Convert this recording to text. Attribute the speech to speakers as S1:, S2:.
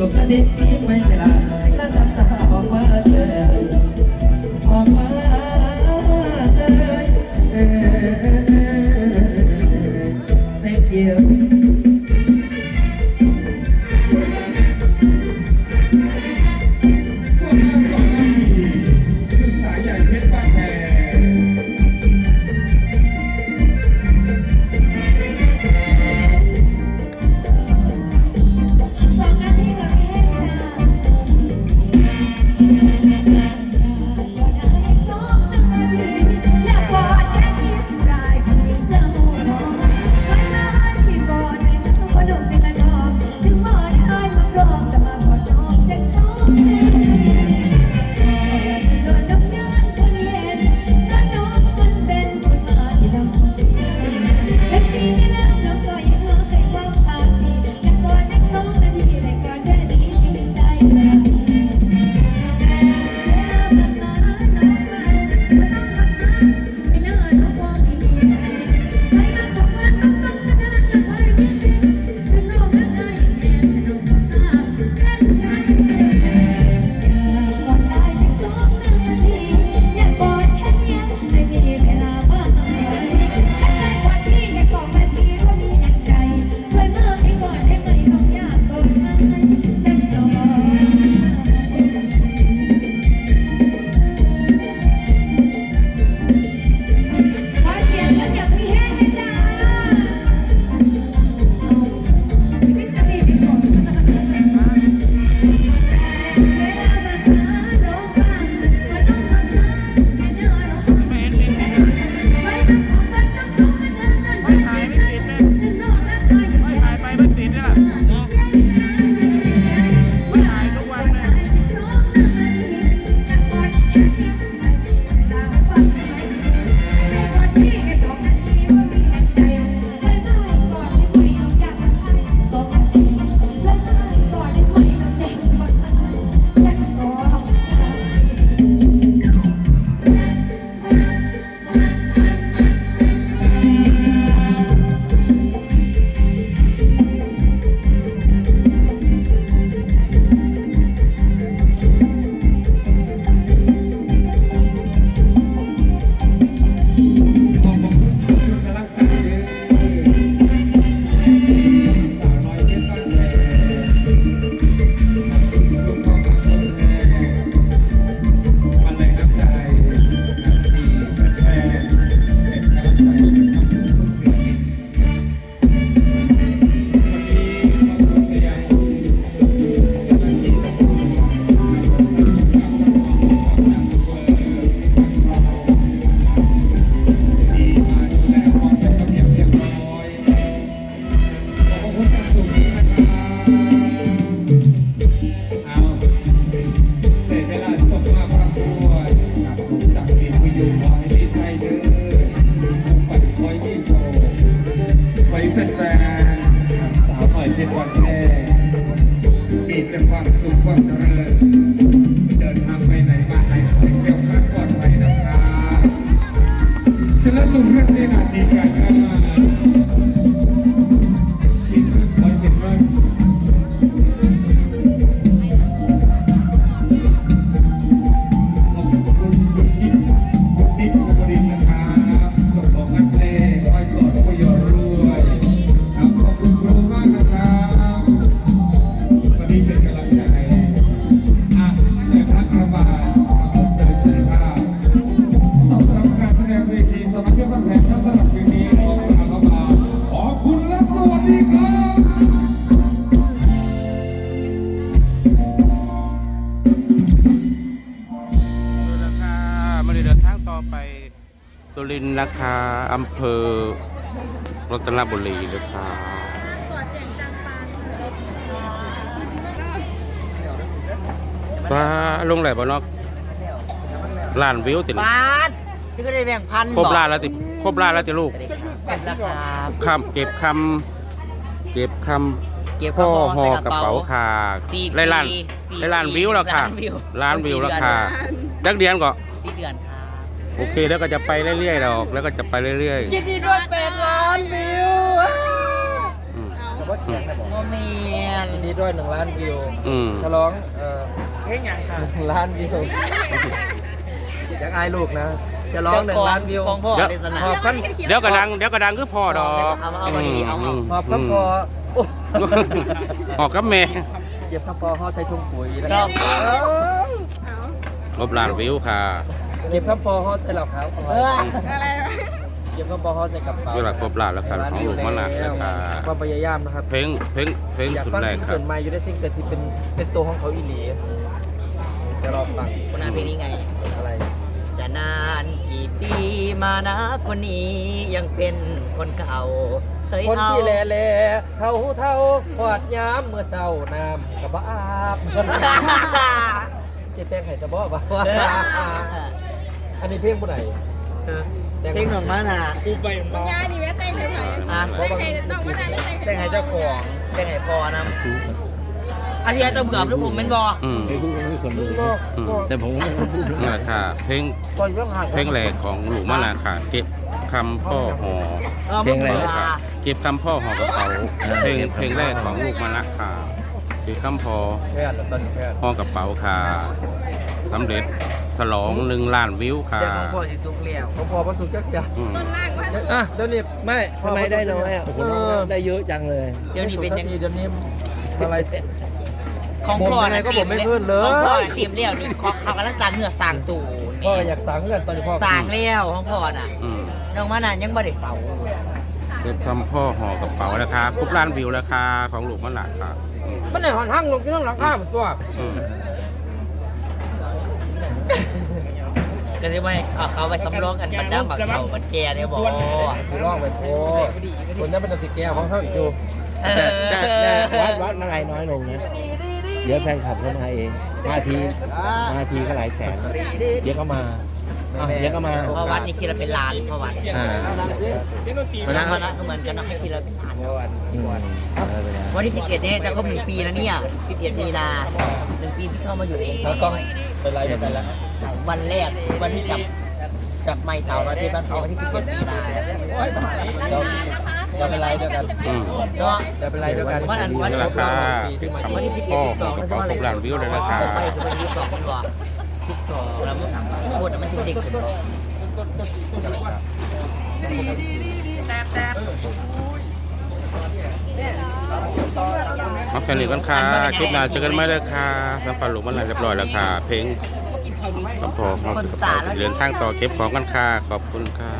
S1: สมนั้นนี่ไม่แต่
S2: นทร์นะคะอำเภอรัตนบุรีนะคะ
S3: สวนเจ๋งจังปาน
S2: ว่าลงไหลบ่เนอกล้านวิวติ
S4: บาทจะก็ได้แบ่งพัน
S2: ครบล้านแล้วติครบล้านแล้วติลูก
S4: กันราคา
S2: คำเก็บคำเก็บคำ
S4: เก็บ
S2: พ่อ
S4: คำ
S2: ห่อ
S4: ใส่
S2: กระเป๋าค่ะ
S4: สี่
S2: ได้ล้าน
S4: ปีสี่
S2: ได้ล้านวิวแล้วค่ะ
S4: ล้านวิว
S2: ล้านวิวแล้วค่ะ
S4: สี่
S2: นักเรียนก็
S4: สี่เดือนค่ะ
S2: โอเคแล้วก็จะไปเรื่อยๆดอก แล้วก็จะไปเรื่อย
S4: ยินดีด้วยแปดล้านวิว
S2: ๆอืมอืม
S4: โมเมน
S5: ยินดีด้วยหนึ่งล้านวิว
S2: อืม
S5: ฉลองเอ่อ
S4: เพลงยังค่ะ
S5: หนึ่งล้านวิวอยากอายลูกนะฉลองหนึ่งล้านวิว
S4: ของพ่อในสนาม
S5: ขอบคุณ
S2: เดี๋ยวกระดังเดี๋ยวกระดังคือพ่อดอก
S4: เอาเอาเอาดีๆเอาเอา
S5: ขอบคุณพอโอ้
S2: ออกกับแม่
S5: เก็บข้าวพอห่อใส่ถุงปุ๋ยนะ
S4: ค
S5: ค
S4: รั
S5: รั
S4: บบ
S2: ลบล้านวิวค่ะ
S5: เก็บข้าวพอห่อใส่เหล่าขาว
S4: เออ
S5: เก็บข้าวพอห่อใส่กระเป๋า
S2: เวลาครบล้านแล้วค่ะของลูกมันหนักเลยค่ะ
S5: ความพยายามนะครับ
S2: เพลงเพลงเพลง
S5: อยาก
S2: สุด
S5: ฟัง
S2: แรก
S5: ที่
S2: ครั
S5: เกิ
S2: บ
S5: ดใหม่อยู่ได้ที่เกิดที่เป็นเป็นตัวของเขาอีหลีจะรอฟัง
S4: คนนั้นเพลงนี้ไง
S5: อะไร
S4: จะนานกี่ปีมานะคนนี้ยังเป็นคนเก่าเคย
S5: คน
S4: เอา
S5: ที่แลแลเท่าเท่าขวาดย้ำเมื่อเศร้าน้ำกับอาบ เจ๊แป้งไข่จะบอกว่า อันนี้เพลงผู้ไหน
S4: เพลงหนุ่มมาน่ะ
S3: คุณย่าดีแม่แต่งเลยไหม
S4: อะ
S3: ไม่ใครต้องว่าได้ไม่แต่ง
S4: เพลงให้เจ้าของเพลงให้พ่อนะอาทิตย์จะเบื่อหรือผมเป็นบอ
S2: อืม
S5: ก็
S2: อืม
S5: ก็
S2: แต่ผมนั่นแหละค่ะเพลง
S5: ก็ยังหาย
S2: เพลงแรกของหลูกมันหนักค่ะเก็บคำพ่อห่อ
S4: เพลงอะไร
S2: ค่ะเก็บคำพ่อห่อกระเป๋าเพลงเพลงแรกของลูกมันหนักค่ะเก็บคำพ่อ
S5: แพทย์ตอนนี้แพทย์
S2: ห่อกระเป๋าค่ะสำเร็จ ฉลองหนึ่งล้านวิวค่ะ
S4: เจ้าของพ่อสิสุกเลี้ยว
S5: เขาพอมันถูกจักจัก
S2: อืม
S3: ต้นล่างว่า
S5: อะเดี๋ยวนี้ไม่
S6: ทำไมได้น้อยอะ
S5: เออ
S6: ได้เยอะจังเลย
S4: เดี๋ยวนี้เป็นยัง
S5: ทีเดี๋ยวนี้อะไร
S4: ของพ่อ
S5: ผมยังไงก็ผมไม่เพิ่นเลย
S4: ของพ่อน่ะเตรียมเลี้ยวนี่เขาเขากำลังสร้างเหงือกสร้างตู
S5: พ่ออยากสั่งเงินตอนนี้พ่อ
S4: สร้างเลี้ยวของพ่อน่ะ
S2: อืม
S4: น้องมาน่ะยังบ่ได้เสา
S2: เก็บคำพ่อห่อกระเป๋านะคะครบล้านวิวแล้วค่ะของลูกมันหนักค่ะอืม
S5: มันไหนหอนห้างลงที่ต้องหลังข้ามตัว
S4: ก็เลยว่าเอาเขาไปสำรองกันประจำบักเขาบัดแกเนี่ยบอก
S5: คือร่องไปโพคนนั้นเป็นติแก้วของเขาอีกดู
S4: เอ
S6: แต่แต่วัดวัดมาลายน้อยลงนะเดี๋ยวแฟนคลับเขามาเองมาทีมาทีก็หลายแสนเดี๋ยวก็มาเดี๋ยวก็มา
S4: เพราะวัดนี่คิดเราเป็นลานเพราะวัด
S6: อ่า
S4: คณะคณะนั้นก็เหมือนกันนะให้คิดเราเป็นลาน
S6: วั
S4: นที่11เอ็ดเนี่ยจะครบหนึ่งปีแล้วเนี่ย11มีนาหนึ่งปีที่เข้ามาอยู่ใน
S5: เราต้อ งเป็นไรกันแล้ว
S4: วันแรกวันที่จับจับไม้เสาร์อาทิตย์วันเสาร์วันที่11มีนา
S5: เราเราเป็นไรเดียวกัน
S2: อืม
S4: เนาะ
S5: เราเป็นไรเดียวกัน
S4: วันอันวัน
S2: นี่แหละค่ะเก็บคำ
S4: วันที่11
S2: พ่อ
S4: 12
S2: ห่อกระเป๋าครบล้านวิวเลยนะคะ
S4: ไปคือวันที่12ก่อน12แล้วมันพูดมันถึงเด็กขึ้นเนาะ
S2: มาแค่นี้กันค่ะคลิปหน้าเจอกันไหมเลยค่ะสัมปันหลูกมันหนักเรียบร้อยแล้วค่ะ เพลงคำพ่อของสุขภาพเดินทางต่อเก็บของกันค่ะขอบคุณค่ะ